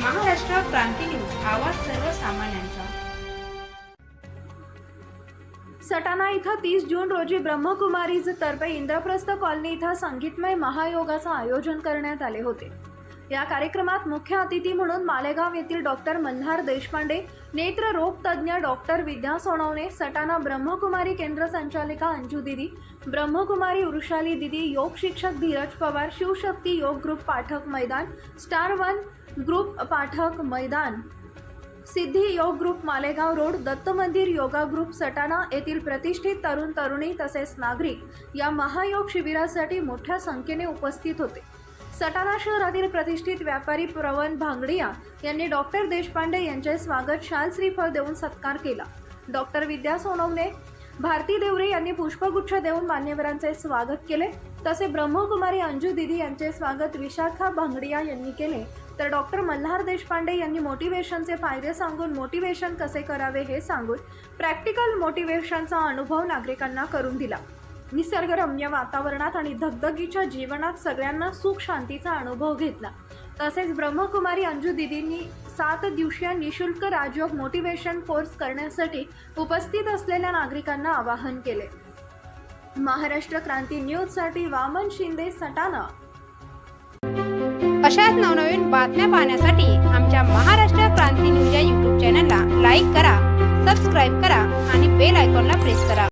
क्रांती news आवाज सर्वसामान्यांचा. सटाणा इथं तीस जून रोजी ब्रह्मकुमारीज तर्फे इंद्रप्रस्थ कॉलनी इथं संगीतमय महायोगाचं आयोजन करण्यात आले होते. या कार्यक्रमात मुख्य अतिथी म्हणून मालेगाव येथील डॉक्टर मल्हार देशपांडे नेत्ररोग तज्ज्ञ डॉक्टर विद्या सोनवणे सटाणा ब्रह्मकुमारी केंद्र संचालिका अंजू दिदी ब्रह्मकुमारी वृषाली दिदी योग शिक्षक धीरज पवार शिवशक्ती योग ग्रुप पाठक मैदान स्टार वन ग्रुप पाठक मैदान सिद्धी योग ग्रुप मालेगाव रोड दत्त मंदिर योगा ग्रुप सटाणा येथील प्रतिष्ठित तरुण तरुणी तसेच नागरिक या महायोग शिबिरासाठी मोठ्या संख्येने उपस्थित होते. सटाणा शहरातील प्रतिष्ठित व्यापारी प्रवन भांगडिया यांनी डॉक्टर देशपांडे यांचे स्वागत शाल श्रीफळ देऊन सत्कार केला. डॉक्टर विद्या सोनवणे भारती देवरे यांनी पुष्पगुच्छ देऊन मान्यवरांचे स्वागत केले. तसे ब्रह्मकुमारी अंजू दिदी यांचे स्वागत विशाखा भांगडिया यांनी केले. तर डॉक्टर मल्हार देशपांडे यांनी मोटिवेशनचे फायदे सांगून मोटिवेशन कसे करावे हे सांगून प्रॅक्टिकल मोटिवेशनचा अनुभव नागरिकांना करून दिला. निसर्गरम्य वातावरणात आणि धगधगीच्या जीवनात सगळ्यांना सुख शांतीचा अनुभव घेतला. तसेच ब्रह्मकुमारी अंजू दिदींनी सात दिवसीय निशुल्क राजयोग मोटिवेशन कोर्स करण्यासाठी उपस्थित असलेल्या नागरिकांना आवाहन केले. महाराष्ट्र क्रांती न्यूजसाठी वामन शिंदे सटाणा. अशाच नवनवीन बातम्या पाहण्यासाठी आमच्या महाराष्ट्र क्रांती न्यूज या यूट्यूब चॅनलला लाईक करा सबस्क्राईब करा आणि बेल आयकॉनला प्रेस करा.